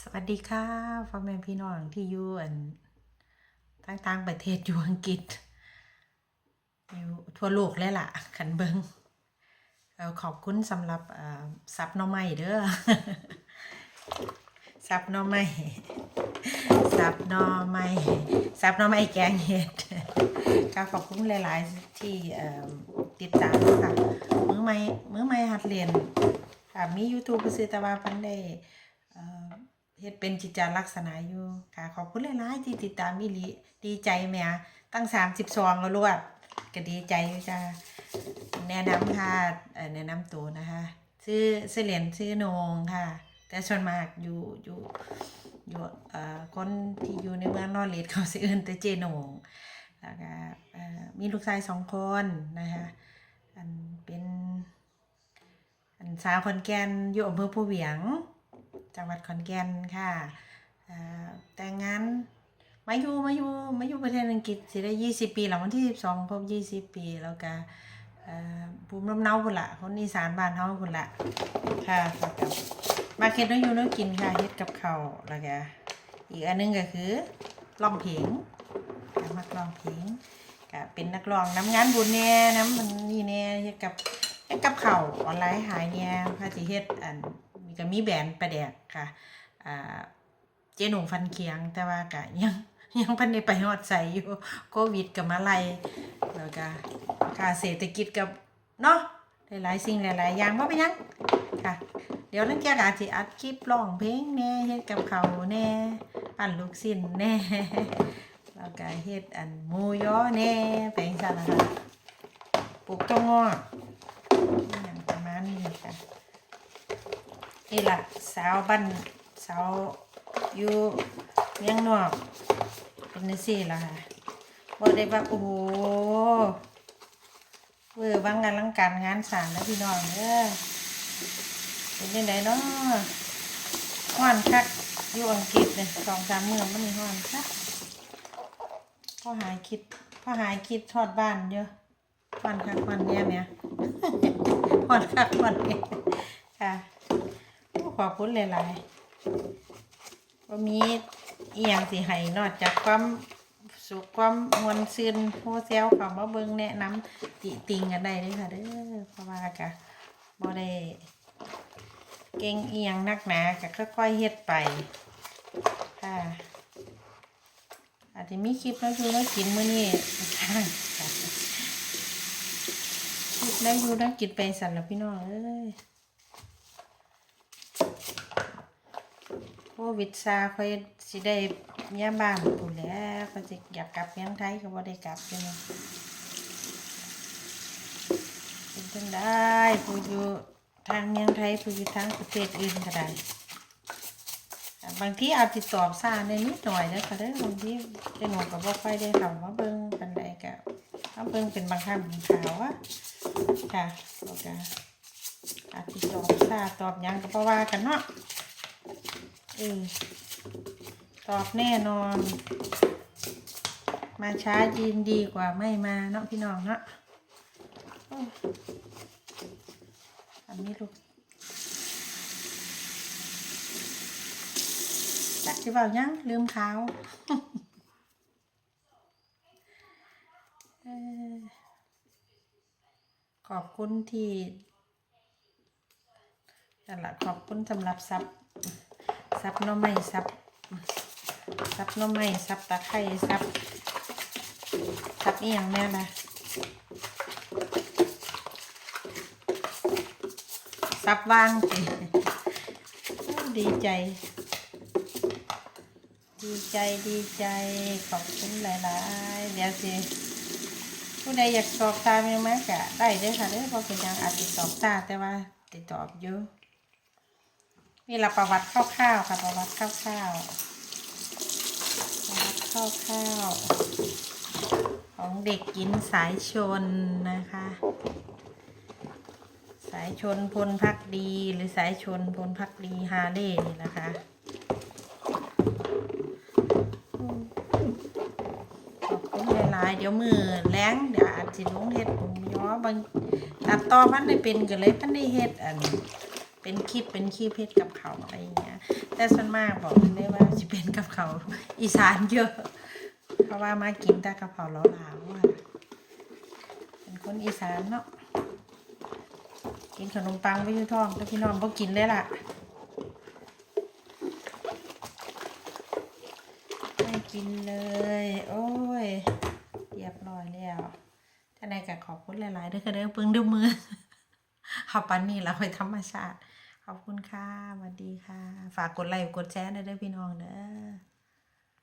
สวัสดีค่ะพ่อแม่พี่น้องที่อยู่อันต่างๆประเทศอยู่อังกฤษอยู่ทั่วโลกเลยล่ะ ขันเบิงเอ่อขอบคุณสำหรับซับน้อไม้เด้อซับน้อไม้ซับน้อไม้ซับน้อไม้แกงเห็ดก็ขอบคุณหลาย ๆ ที่ติดตามค่ะมือไม่มือไม่หัดเรียนมี YouTube ไปซื้อแต่ว่าพันได้ เฮ็ดเป็นจิตจาลักษณะอยู่ค่ะ ขอบคุณหลายๆที่ติดตามอีหลีดีใจแม่ตั้ง32แล้วลวดก็ดีใจจ้าแนะนำค่ะแนะนำตัวนะคะ ชื่อเหรียญชื่อโหนงค่ะ แต่ส่วนมากอยู่อยู่อยู่เอ่อคนที่อยู่ในเมืองนอร์เอดเขาสิเอิ้นแต่เจโนงแล้วก็มีลูกชายสองคนนะคะอันเป็นอันสาวขอนแก่นอยู่อำเภอผู้เหวียง จังหวัดขอนแก่นค่ะแต่งงานมาอยู่มาอยู่มาอยู่ประเทศอังกฤษสิได้ยี่สิบปีแล้ววันที่สิบสองครบยี่สิบปีแล้วก็ภูมิลำเนาพุ่นละคนอีสานบ้านเฮาพุ่นละค่ะแล้วก็มาเฮ็ดน้องอยู่น้องกินค่ะเฮ็ดกับเขาแล้วก็อีกอันหนึงก็คือร้องเพลงก็มักร้องเพลงก็เป็นนักร้องน้ำงานบุญแน่น้ำมันนี่แน่เฮ็ดกับเฮ็ดกับข้าออนไลน์ขายแน่ค่ะสิเฮ็ดอัน ก็มีแบรนด์ประแดกค่ะเจหนูฟันเคียงแต่ว่าก็ยังยังพันในไปฮอดใส่อยู่โควิดกับมาไลยแล้วก็ค่าเศรษฐกิจกับเนาะหลายๆสิ่งหลายๆอย่างว่าไปนหยังค่ะ เดี๋ยวนั่นแกกอาจิอัดคลิปร้องเพลงแน่เฮ็ดกับเขาแน่ปั่นลูกชิ้นแน่แล้วก็เฮ็ดอันมูยอแน่ไปจังซั่นนะคะปลูกต้นงอกอหย่างประมาณนี้ค่ะ นี่แหละสาวบ้านสาวอยู่เมียงนอกเป็นจังซี่ล่ะค่ะบ่ได้ว่าโอ้โหเวอร์บางงานลังการงานสางแล้วพี่น้องเด้อเป็นจังไดเนาะฮ้อนคักอยู่อังกฤษเนี่ยสองสามเมื้อมันนี่ฮ้อนคักพ่อหายคิดพ่อหายคิดทอดบ้านเยอะฮ้อนคักฮ้อนแย่เนี่ยฮ้อนคักฮ้อนแย่ค่ะ ขอบคุณหลายๆว่ามีอีหยังสิให้นอกจากความสุขความมวลซืนโฮเซลเขามาเบิ่งแนะนำติติงกันได้เลยค่ะเด้อเพราะว่ากะบ่ได้เก่งเอียงนักหนากะค่อยๆเฮ็ดไปค่ะอาจจะมีคลิปแล้วอยู่แล้วกินมื้อนี้ค่ะคลิปแล้วอยู่แล้วกินไปสั่นแล้วพี่น้องเอ้ย โค วิดซาค่อยสิได้เมียบ้านปุ่นแหล้วก็สิอยากกลับเมียงไทยก็บ่ได้กลับอยู่เนาะเป็นจังได้ผู้อยู่ทางเมียงไทยผู้อยู่ทางประเทศอื่นก็ได้บางทีอาจติดตอบซ่าในนิดหน่อยนะค่ะเด้บางทีเจ้าหนูก็บ่ค่อยได้เข้ามาเบิ่งปานใดก็มาเบิ่งเป็นบางครั้งบางคราวอะค่ะแล้วก็อาจติดตอบซ่าตอบยังก็บ่ว่ากันเนาะ เออตอบแน่นอน มาช้ายินดีกว่าไม่มาเนาะพี่น้องเนาะอันนี้ลูกจักสิเบายังลืมขาวเอ่อขอบคุณที่นั่นแหละขอบคุณสำหรับซับ ซับน้อไม้ซับซับน้อไม้ซับตะไคร้ซับซับอีหยังแม่ล่ะซับวางดีใจ ดีใจดีใจขอบคุณหลายๆเดี๋ยวสิผู้ใดอยากสอบตามยังไหมกะได้เด้อค่ะเด้อเพราะเป็นยังอาจจะสอบตาแต่ว่าติดตอบอยู่ นี่เราประวัติคร่าวๆค่ะ ประวัติคร่าวๆประวัติคร่าวๆของเด็กหญิงสายชนนะคะ สายชนพลพักดีหรือสายชนพลพักดีฮาเล่นี่นะคะอืมขอบคุณหลายเดี๋ยวมือแรงเดี๋ยวอาจจะลงเฮ็ดผมย้อบางตัดต่อพันได้เป็นก็เลยพันได้เฮ็ดอัน เป็นคลิปเป็นคลิปเพชรกับเขาอะไรอย่างเงี้ย แต่ส่วนมากบอกได้ว่าจะเป็นกับเขาอีสานเยอะ เพราะว่ามากินแต่กับเขาวล้อหลาวอะเป็นคนอีสานเนาะกินขนมปังไปยู่ท้องแต่พี่น้องก็กินเลยล่ะไม่กินเลย โอ้ยเรียบร้อยแล้วท่านใดก็ขอบคุณหลายๆด้อค่ะเด้อเพิ่งดูมือ เอาปันนี่เราไปธรรมชาติ ขอบคุณค่ะสวัสดีค่ะ ฝากกดไลค์กดแชร์ด้วยเด้อพี่น้องเด้อ